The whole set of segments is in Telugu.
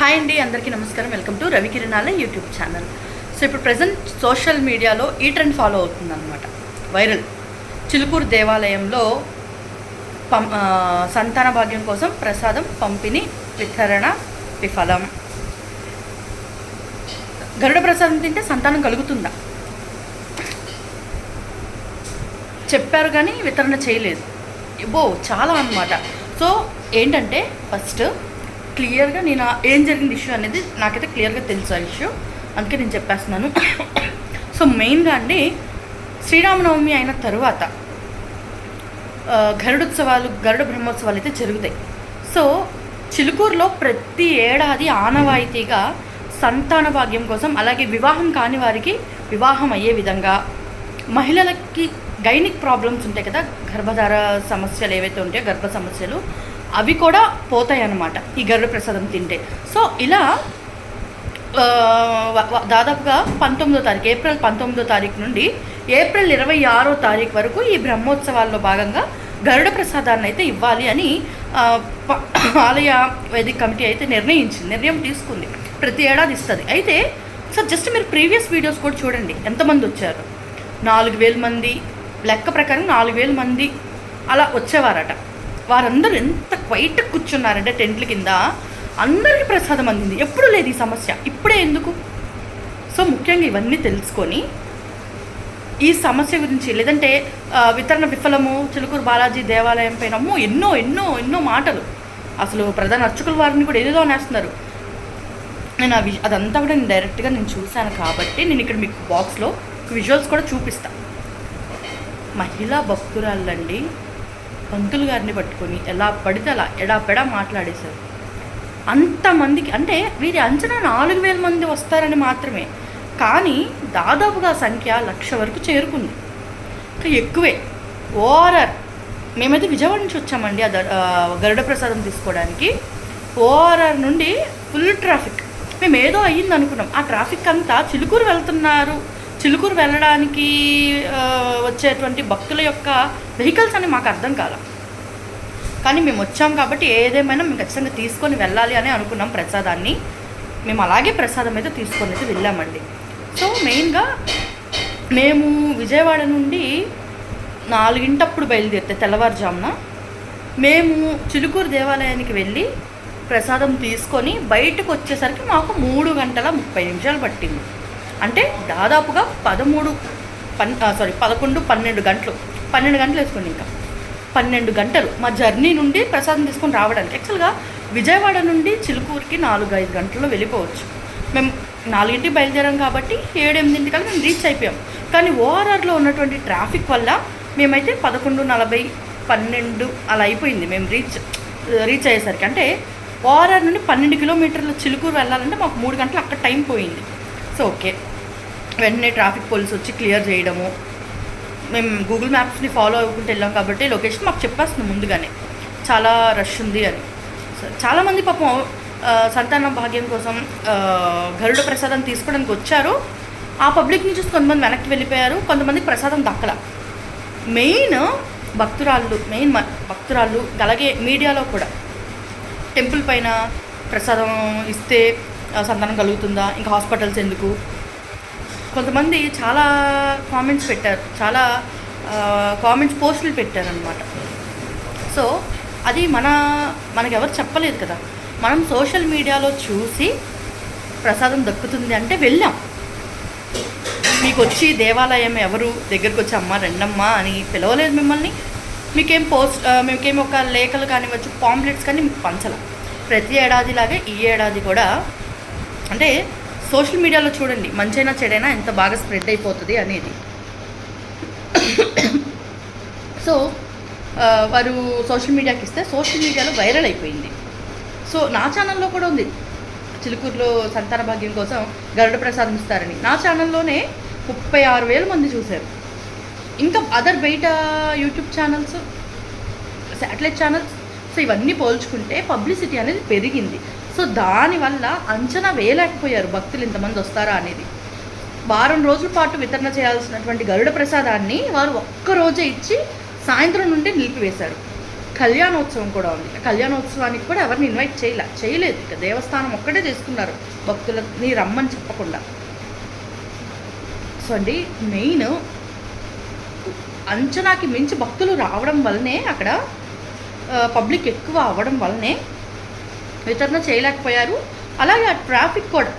హాయ్ అండి అందరికీ నమస్కారం. వెల్కమ్ టు రవికిరణాల యూట్యూబ్ ఛానల్. సో ఇప్పుడు ప్రజెంట్ సోషల్ మీడియాలో ఈ ట్రెండ్ ఫాలో అవుతుందన్నమాట. వైరల్. చిలుకూరు దేవాలయంలో పం సంతాన భాగ్యం కోసం ప్రసాదం పంపిణీ వితరణ విఫలం. గరుడ ప్రసాదం తింటే సంతానం కలుగుతుందా? చెప్పారు కానీ వితరణ చేయలేదు. బో చాలా అనమాట సో ఏంటంటే ఫస్ట్ క్లియర్గా నేను ఏం జరిగింది ఇష్యూ అనేది నాకైతే క్లియర్గా తెలుసు ఆ ఇష్యూ అందుకే నేను చెప్పేస్తున్నాను. సో మెయిన్గా అండి శ్రీరామనవమి అయిన తర్వాత గరుడోత్సవాలు గరుడ బ్రహ్మోత్సవాలు అయితే జరుగుతాయి. సో చిలుకూరులో ప్రతి ఏడాది ఆనవాయితీగా సంతాన భాగ్యం కోసం అలాగే వివాహం కాని వారికి వివాహం అయ్యే విధంగా మహిళలకి గైనిక్ ప్రాబ్లమ్స్ ఉంటాయి కదా గర్భధార సమస్యలు ఏవైతే ఉంటాయో గర్భ సమస్యలు అవి కూడా పోతాయి అన్నమాట ఈ గరుడ ప్రసాదం తింటే. సో ఇలా దాదాపుగా పంతొమ్మిదో తారీఖు ఏప్రిల్ పంతొమ్మిదో తారీఖు నుండి ఏప్రిల్ ఇరవై ఆరో తారీఖు వరకు ఈ బ్రహ్మోత్సవాల్లో భాగంగా గరుడ ప్రసాదాన్ని అయితే ఇవ్వాలి అని ఆలయ వేదిక కమిటీ అయితే నిర్ణయించింది నిర్ణయం తీసుకుంది. ప్రతి ఏడాది ఇస్తుంది. అయితే సార్ జస్ట్ మీరు ప్రీవియస్ వీడియోస్ కూడా చూడండి. ఎంతమంది వచ్చారు? నాలుగు వేల మంది. లెక్క ప్రకారం నాలుగు వేల మంది అలా వచ్చేవారట. వారందరూ ఎంత క్వైట్ కూర్చున్నారంటే టెంట్ల కింద అందరికీ ప్రసాదం అందింది. ఎప్పుడు లేదు ఈ సమస్య. ఇప్పుడే ఎందుకు? సో ముఖ్యంగా ఇవన్నీ తెలుసుకొని ఈ సమస్య గురించి లేదంటే వితరణ విఫలము చిలుకూరు బాలాజీ దేవాలయం పైన ఎన్నో ఎన్నో ఎన్నో మాటలు. అసలు ప్రధాన అర్చకుల వారిని కూడా ఏదేదో అనేస్తున్నారు. నేను ఆ అదంతా కూడా నేను డైరెక్ట్గా నేను చూశాను కాబట్టి నేను ఇక్కడ మీకు బాక్స్లో విజువల్స్ కూడా చూపిస్తాను మహిళా భక్తురాళ్ళండి పంతులు గారిని పట్టుకొని ఎలా పడితే అలా ఎడాపెడా మాట్లాడేశారు. అంతమందికి అంటే వీరి అంచనా నాలుగు వేల మంది వస్తారని మాత్రమే కానీ దాదాపుగా సంఖ్య లక్ష వరకు చేరుకుంది. ఇంకా ఎక్కువే. ఓఆర్ఆర్ మేమైతే విజయవాడ నుంచి వచ్చామండి ఆ ద- ఆ గరుడ ప్రసాదం తీసుకోవడానికి. ఓఆర్ఆర్ నుండి ఫుల్ ట్రాఫిక్. మేము ఏదో అయ్యింది అనుకున్నాం ఆ ట్రాఫిక్ అంతా చిలుకూరు వెళ్తున్నారు. చిలుకూరు వెళ్ళడానికి వచ్చేటువంటి భక్తుల యొక్క వెహికల్స్ అని మాకు అర్థం కాల. కానీ మేము వచ్చాం కాబట్టి ఏదేమైనా మేము ఖచ్చితంగా తీసుకొని వెళ్ళాలి అని అనుకున్నాం ప్రసాదాన్ని. మేము అలాగే ప్రసాదం అయితే తీసుకొని అయితే వెళ్ళామండి. సో మెయిన్గా మేము విజయవాడ నుండి నాలుగింటప్పుడు బయలుదేరితే తెల్లవారుజామున మేము చిలుకూరు దేవాలయానికి వెళ్ళి ప్రసాదం తీసుకొని బయటకు వచ్చేసరికి మాకు మూడు గంటల ముప్పై నిమిషాలు పట్టింది. అంటే దాదాపుగా పదమూడు పన్ సారీ పదకొండు పన్నెండు గంటలు. పన్నెండు గంటలు వేసుకోండి ఇంకా. పన్నెండు గంటలు మా జర్నీ నుండి ప్రసాదం తీసుకొని రావడానికి. యాక్చువల్గా విజయవాడ నుండి చిలుకూరుకి నాలుగు ఐదు గంటల్లో వెళ్ళిపోవచ్చు. మేము నాలుగింటికి బయలుదేరాం కాబట్టి ఏడెనిమిదింటికల్లా మేము రీచ్ అయిపోయాం. కానీ ఓఆర్ఆర్లో ఉన్నటువంటి ట్రాఫిక్ వల్ల మేమైతే పదకొండు నలభై పన్నెండు అలా అయిపోయింది మేము రీచ్ రీచ్ అయ్యేసరికి. అంటే ఓఆర్ఆర్ నుండి పన్నెండు కిలోమీటర్ల చిలుకూరు వెళ్ళాలంటే మాకు మూడు గంటలు అక్కడ టైం పోయింది. సో ఓకే వెంటనే ట్రాఫిక్ పోలీస్ వచ్చి క్లియర్ చేయడము. మేము గూగుల్ మ్యాప్స్ని ఫాలో అవ్వకుండా వెళ్ళాం కాబట్టి లొకేషన్ మాకు చెప్పేస్తుంది ముందుగానే. చాలా రష్ ఉంది అని. చాలామంది పాపం సంతానం భాగ్యం కోసం గరుడ ప్రసాదం తీసుకోవడానికి వచ్చారు. ఆ పబ్లిక్ నుంచి కొంతమంది వెనక్కి వెళ్ళిపోయారు. కొంతమంది ప్రసాదం దక్కల. మెయిన్ భక్తురాళ్ళు మెయిన్ మ- భక్తురాళ్ళు అలాగే మీడియాలో కూడా. టెంపుల్ పైన ప్రసాదం ఇస్తే సంతానం కలుగుతుందా? ఇంకా హాస్పిటల్స్ ఎందుకు? కొంతమంది చాలా కామెంట్స్ పెట్టారు. చాలా కామెంట్స్ పోస్టులు పెట్టారనమాట సో అది మన మనకెవరు చెప్పలేదు కదా. మనం సోషల్ మీడియాలో చూసి ప్రసాదం దక్కుతుంది అంటే వెళ్ళాం. మీకు వచ్చి దేవాలయం ఎవరు? దగ్గరికి వచ్చి అమ్మ రెండమ్మా అని పిలవలేదు మిమ్మల్ని. మీకేం పోస్ట్ మీకేం ఒక లేఖలు కానివ్వచ్చు పాంప్లెట్స్ కానీ మీకు పంచల. ప్రతి ఏడాదిలాగే ఈ ఏడాది కూడా అంటే సోషల్ మీడియాలో చూడండి మంచైనా చెడైనా ఎంత బాగా స్ప్రెడ్ అయిపోతుంది అనేది. సో వారు సోషల్ మీడియాకి ఇస్తే సోషల్ మీడియాలో వైరల్ అయిపోయింది. సో నా ఛానల్లో కూడా ఉంది. చిలుకూరులో సంతాన భాగ్యం కోసం గరుడ ప్రసాదం ఇస్తారని. నా ఛానల్లోనే ముప్పై ఆరు వేల మంది చూశారు. ఇంకా అదర్ బయట YouTube channels satellite channels so ఇవన్నీ పోల్చుకుంటే పబ్లిసిటీ అనేది పెరిగింది. సో దానివల్ల అంచనా వేయలేకపోయారు భక్తులు ఇంతమంది వస్తారా అనేది. వారం రోజుల పాటు వితరణ చేయాల్సినటువంటి గరుడ ప్రసాదాన్ని వారు ఒక్క రోజే ఇచ్చి సాయంత్రం నుండి నిలిపివేశారు. కళ్యాణోత్సవం కూడా ఉంది. కళ్యాణోత్సవానికి కూడా ఎవరిని ఇన్వైట్ చేయలే చేయలేదు. ఇక దేవస్థానం ఒక్కటే చేసుకున్నారు భక్తులని రమ్మని చెప్పకుండా. సో అండి మెయిన్ అంచనాకి మించి భక్తులు రావడం వల్లనే అక్కడ పబ్లిక్ ఎక్కువ అవ్వడం వల్లనే వితరణ చేయలేకపోయారు. అలాగే ఆ ట్రాఫిక్ కూడా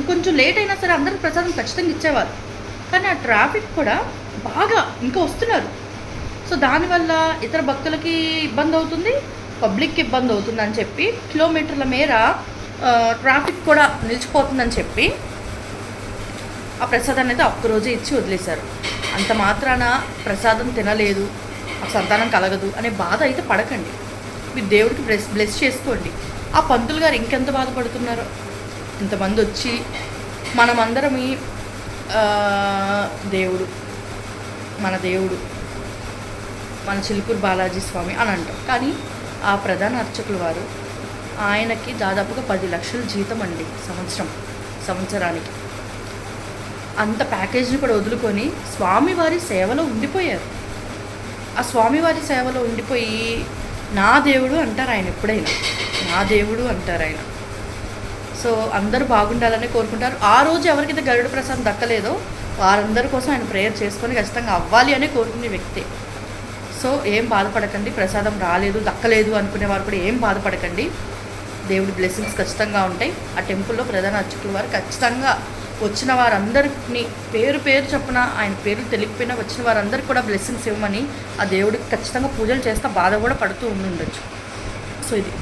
ఇంకొంచెం లేట్ అయినా సరే అందరికి ప్రసాదం ఖచ్చితంగా ఇచ్చేవారు. కానీ ఆ ట్రాఫిక్ కూడా బాగా ఇంకా వస్తున్నారు. సో దానివల్ల ఇతర భక్తులకి ఇబ్బంది అవుతుంది పబ్లిక్కి ఇబ్బంది అవుతుంది అని చెప్పి కిలోమీటర్ల మేర ట్రాఫిక్ కూడా నిలిచిపోతుందని చెప్పి ఆ ప్రసాదాన్ని అయితే ఒక్కరోజే ఇచ్చి వదిలేశారు. అంత మాత్రాన ప్రసాదం తినలేదు సంతానం కలగదు అనే బాధ అయితే పడకండి. మీరు దేవుడికి బ్లెస్ బ్లెస్ చేసుకోండి. ఆ పంతులు గారు ఇంకెంత బాధపడుతున్నారో? ఇంతమంది వచ్చి మనమందరం ఈ, దేవుడు మన దేవుడు మన చిలుకూరు బాలాజీ స్వామి అని అంటాం. కానీ ఆ ప్రధాన అర్చకులు వారు ఆయనకి దాదాపుగా పది లక్షల జీతం అండి సంవత్సరం సంవత్సరానికి. అంత ప్యాకేజ్ని కూడా వదులుకొని స్వామివారి సేవలో ఉండిపోయారు. ఆ స్వామివారి సేవలో ఉండిపోయి నా దేవుడు అంటారు ఆయన ఎప్పుడైనా. నా దేవుడు అంటారు ఆయన. సో అందరూ బాగుండాలని కోరుకుంటారు. ఆ రోజు ఎవరికైతే గరుడ ప్రసాదం దక్కలేదో వారందరి కోసం ఆయన ప్రేయర్ చేసుకొని ఖచ్చితంగా అవ్వాలి అని కోరుకునే వ్యక్తి. సో ఏం బాధపడకండి ప్రసాదం రాలేదు దక్కలేదు అనుకునే వారు కూడా ఏం బాధపడకండి. దేవుడి బ్లెస్సింగ్స్ ఖచ్చితంగా ఉంటాయి. ఆ టెంపుల్లో ప్రధాన అర్చకుల వారు ఖచ్చితంగా వచ్చిన వారందరిని పేరు పేరు చొప్పున ఆయన పేరు తెలియకపోయినా వచ్చిన వారందరికీ కూడా బ్లెస్సింగ్స్ ఇవ్వమని ఆ దేవుడికి ఖచ్చితంగా పూజలు చేస్తే బాధ కూడా పడుతూ ఉండి ఉండొచ్చు సో ఇది.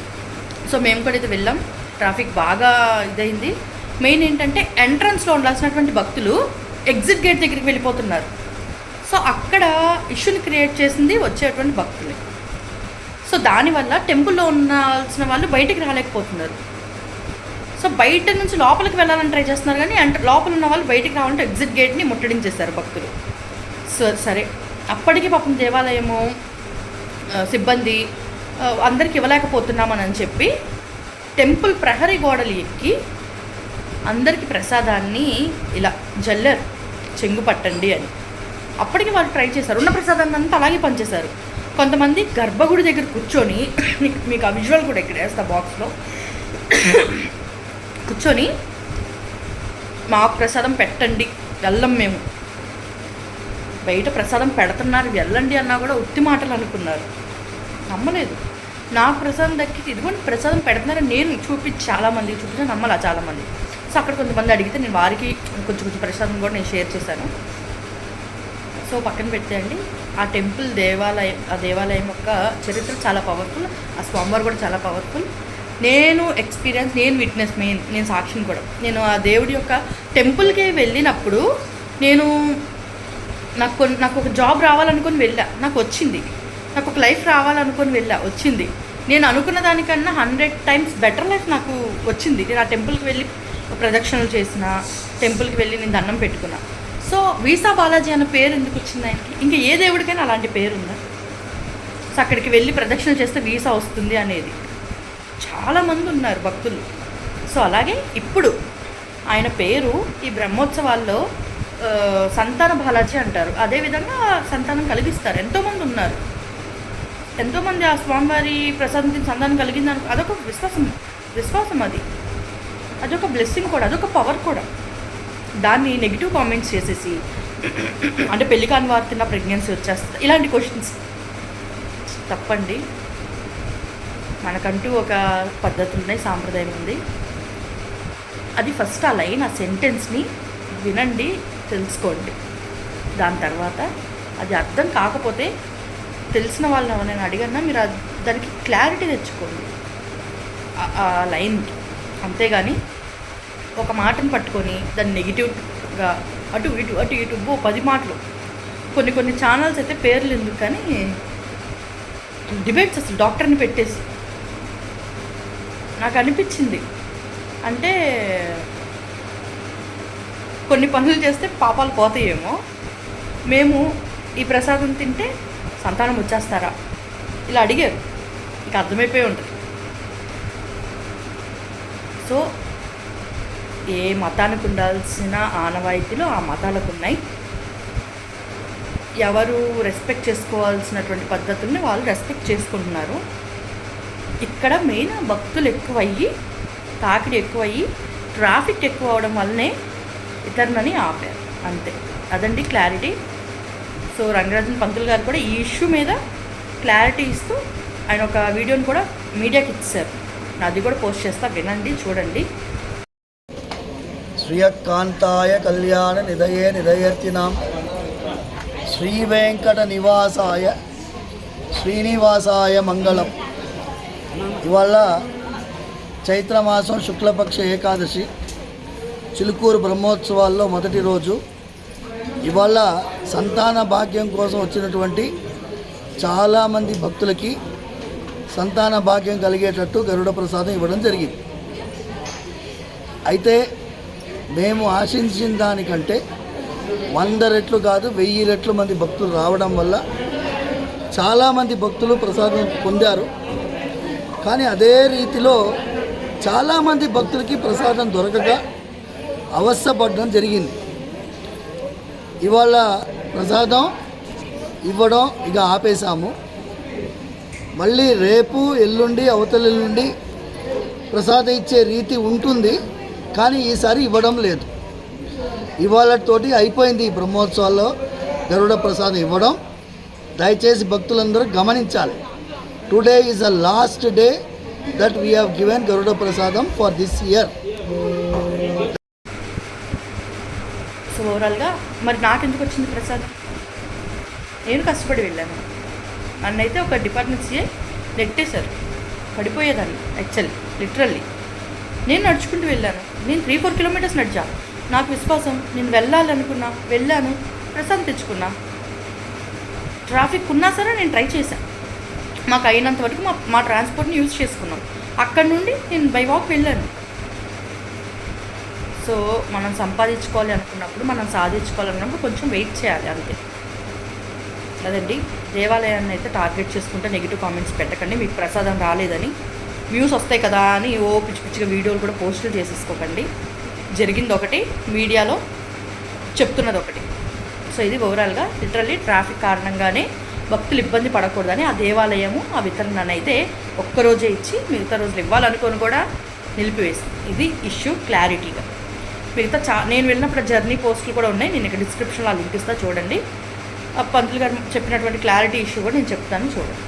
సో మేము కూడా ఇది వెళ్ళాం. ట్రాఫిక్ బాగా ఇదైంది. మెయిన్ ఏంటంటే ఎంట్రన్స్లో ఉండాల్సినటువంటి భక్తులు ఎగ్జిట్ గేట్ దగ్గరికి వెళ్ళిపోతున్నారు. సో అక్కడ ఇష్యూని క్రియేట్ చేసింది వచ్చేటువంటి భక్తులే. సో దానివల్ల టెంపుల్లో ఉండాల్సిన వాళ్ళు బయటికి రాలేకపోతున్నారు. సో బయట నుంచి లోపలికి వెళ్ళాలని ట్రై చేస్తున్నారు కానీ అంటే లోపల ఉన్న వాళ్ళు బయటికి రావాలంటే ఎగ్జిట్ గేట్ని ముట్టడించేశారు భక్తులు. సో సరే అప్పటికి పాపం దేవాలయము సిబ్బంది అందరికి ఇవ్వలేకపోతున్నామని అని చెప్పి టెంపుల్ ప్రహరీ గోడలు ఎక్కి అందరికీ ప్రసాదాన్ని ఇలా జల్లర్ చెంగు పట్టండి అని. అప్పటికి వాళ్ళు ట్రై చేశారు. ఉన్న ప్రసాదాన్ని అంతా అలాగే పనిచేశారు కొంతమంది గర్భగుడి దగ్గర కూర్చొని మీకు- మీకు ఆ విజువల్ కూడా ఇక్కడ వేస్తా బాక్స్లో కూర్చొని మాకు ప్రసాదం పెట్టండి వెళ్ళం మేము. బయట ప్రసాదం పెడుతున్నారు వెళ్ళండి అన్నా కూడా ఉత్తి మాటలు అనుకున్నారు. నమ్మలేదు. నా ప్రసాదం దక్కి ఇదిగోండి ప్రసాదం పెడుతున్నారని నేను చూపించి చాలామంది చూపించాను నమ్మలా చాలామంది. సో అక్కడ కొంతమంది అడిగితే నేను వారికి కొంచెం కొంచెం ప్రసాదం కూడా నేను షేర్ చేశాను. సో పక్కన పెట్టేయండి. ఆ టెంపుల్ దేవాలయం ఆ దేవాలయం యొక్క చరిత్ర చాలా పవర్ఫుల్. ఆ స్వామివారు కూడా చాలా పవర్ఫుల్. నేను ఎక్స్పీరియన్స్ నేను విట్నెస్ మెయిన్ నేను సాక్షిని కూడా. నేను ఆ దేవుడి యొక్క టెంపుల్కి వెళ్ళినప్పుడు నేను నాకు కొన్ని నాకు ఒక జాబ్ రావాలనుకొని వెళ్ళా. నాకు వచ్చింది. నాకు ఒక లైఫ్ రావాలనుకొని వెళ్ళా. వచ్చింది. నేను అనుకున్న దానికన్నా హండ్రెడ్ టైమ్స్ బెటర్ లైఫ్ నాకు వచ్చింది. నేను ఆ టెంపుల్కి వెళ్ళి ప్రదక్షిణలు చేసిన టెంపుల్కి వెళ్ళి నేను దండం పెట్టుకున్నా. సో వీసా బాలాజీ అన్న పేరు ఎందుకు వచ్చింది ఆయనకి? ఇంకా ఏ దేవుడికైనా అలాంటి పేరు ఉందా? సో అక్కడికి వెళ్ళి ప్రదక్షిణ చేస్తే వీసా వస్తుంది అనేది. చాలామంది ఉన్నారు భక్తులు. సో అలాగే ఇప్పుడు ఆయన పేరు ఈ బ్రహ్మోత్సవాల్లో సంతాన బాలాజీ అంటారు. అదేవిధంగా సంతానం కలిగిస్తారు. ఎంతోమంది ఉన్నారు ఎంతోమంది ఆ స్వామివారి ప్రసాదం సంతానం కలిగిందని అదొక విశ్వాసం విశ్వాసం అది. అదొక బ్లెస్సింగ్ కూడా అదొక పవర్ కూడా. దాన్ని నెగిటివ్ కామెంట్స్ చేసేసి అంటే పెళ్ళి కాని వారు ప్రెగ్నెన్సీ వచ్చేస్తుంది ఇలాంటి క్వశ్చన్స్ తప్పండి. మనకంటూ ఒక పద్ధతి ఉన్నాయి సాంప్రదాయం ఉంది. అది ఫస్ట్ ఆ లైన్ ఆ సెంటెన్స్ని వినండి తెలుసుకోండి. దాని తర్వాత అది అర్థం కాకపోతే తెలిసిన వాళ్ళని ఎవరైనా అడిగన్నా మీరు దానికి క్లారిటీ తెచ్చుకోండి. ఆ- ఆ లైన్కి. అంతేగాని ఒక మాటను పట్టుకొని దాన్ని నెగిటివ్గా అటు ఇటు అటు ఇటు ఓ పది మాటలు. కొన్ని కొన్ని ఛానల్స్ అయితే పేర్లు ఎందుకు కానీ డిబేట్స్ అసలు డాక్టర్ని పెట్టేసి నాకు అనిపించింది. అంటే కొన్ని పనులు చేస్తే పాపాలు పోతాయేమో. మేము ఈ ప్రసాదం తింటే సంతానం వచ్చేస్తారా? ఇలా అడిగారు. ఇంకా అర్థమైపోయి ఉంటుంది. సో ఏ మతానికి ఉండాల్సిన ఆనవాయితీలు ఆ మతాలకు ఉన్నాయి. ఎవరు రెస్పెక్ట్ చేసుకోవాల్సినటువంటి పద్ధతుల్ని వాళ్ళు రెస్పెక్ట్ చేసుకుంటున్నారు. ఇక్కడ మెయిన్ భక్తులు ఎక్కువయ్యి తాకిడి ఎక్కువయ్యి ట్రాఫిక్ ఎక్కువ అవడం వల్లనే ఇతరులని ఆపారు. అంతే. అదండి క్లారిటీ సో రంగరాజన్ పంతులు గారు కూడా ఈ ఇష్యూ మీద క్లారిటీ ఇస్తూ ఆయన ఒక వీడియోని కూడా మీడియాకి ఇచ్చారు. అది కూడా పోస్ట్ చేస్తా వినండి చూడండి. శ్రీయకాంతాయ కళ్యాణ నిదయే నిదయర్తినాం శ్రీవేంకట నివాసాయ శ్రీనివాసాయ మంగళం. ఇవాళ చైత్రమాసం శుక్లపక్ష ఏకాదశి చిలుకూరు బ్రహ్మోత్సవాల్లో మొదటి రోజు. ఇవాళ సంతాన భాగ్యం కోసం వచ్చినటువంటి చాలామంది భక్తులకి సంతాన భాగ్యం కలిగేటట్టు గరుడ ప్రసాదం ఇవ్వడం జరిగింది. అయితే మేము ఆశించిన దానికంటే వంద రెట్లు కాదు వెయ్యి రెట్లు మంది భక్తులు రావడం వల్ల చాలామంది భక్తులు ప్రసాదం పొందారు. కానీ అదే రీతిలో చాలామంది భక్తులకి ప్రసాదం దొరకక అవస్థపడడం జరిగింది. ఇవాళ ప్రసాదం ఇవ్వడం ఇక ఆపేశాము. మళ్ళీ రేపు ఎల్లుండి అవతల ఎల్లుండి ప్రసాదం ఇచ్చే రీతి ఉంటుంది కానీ ఈసారి ఇవ్వడం లేదు. ఇవాళతోటి అయిపోయింది ఈ బ్రహ్మోత్సవాల్లో గరుడ ప్రసాదం ఇవ్వడం. దయచేసి భక్తులందరూ గమనించాలి. Today is a last day that we have given Garuda prasadam for this year so ఓవరాల్గా మరి నాకెందుకు వచ్చింది ప్రసాద్? నేను కష్టపడి వెళ్ళాను. నన్నైతే ఒక డిపార్ట్మెంట్ సిఐ నెట్టేశారు. పడిపోయేదాన్ని యాక్చువల్లీ లిటరల్లీ నేను నడుచుకుంటూ వెళ్ళాను. నేను త్రీ ఫోర్ కిలోమీటర్స్ నడిచా. నాకు విశ్వాసం నేను వెళ్ళాలనుకున్నా వెళ్ళాను ప్రసాదం తెచ్చుకున్నా. ట్రాఫిక్ ఉన్నా సరే నేను ట్రై చేశాను మాకు అయినంత వరకు మా మా ట్రాన్స్పోర్ట్ని యూజ్ చేసుకున్నాం. అక్కడ నుండి నేను బై వాక్ వెళ్ళాను. సో మనం సంపాదించుకోవాలి అనుకున్నప్పుడు మనం సాధించుకోవాలన్నప్పుడు కొంచెం వెయిట్ చేయాలి అంతే. అదండి. దేవాలయాన్ని అయితే టార్గెట్ చేసుకుంటే నెగిటివ్ కామెంట్స్ పెట్టకండి. మీకు ప్రసాదం రాలేదని. వ్యూస్ వస్తాయి కదా అని ఓ పిచ్చి పిచ్చిగా వీడియోలు కూడా పోస్టులు చేసేసుకోకండి. జరిగింది ఒకటి మీడియాలో చెప్తున్నది ఒకటి. సో ఇది ఓవరాల్గా లిటరల్లీ ట్రాఫిక్ కారణంగానే భక్తులు ఇబ్బంది పడకూడదని ఆ దేవాలయము ఆ వితరణను అయితే ఒక్కరోజే ఇచ్చి మిగతా రోజులు ఇవ్వాలనుకొని కూడా నిలిపివేసింది. ఇది ఇష్యూ క్లారిటీగా. మిగతా చా నేను వెళ్ళినప్పుడు జర్నీ పోస్టులు కూడా ఉన్నాయి. నేను ఇక్కడ డిస్క్రిప్షన్లో లింక్ ఇస్తా చూడండి. ఆ పంతులు గారు చెప్పినటువంటి క్లారిటీ ఇష్యూ కూడా నేను చెప్తాను చూడండి.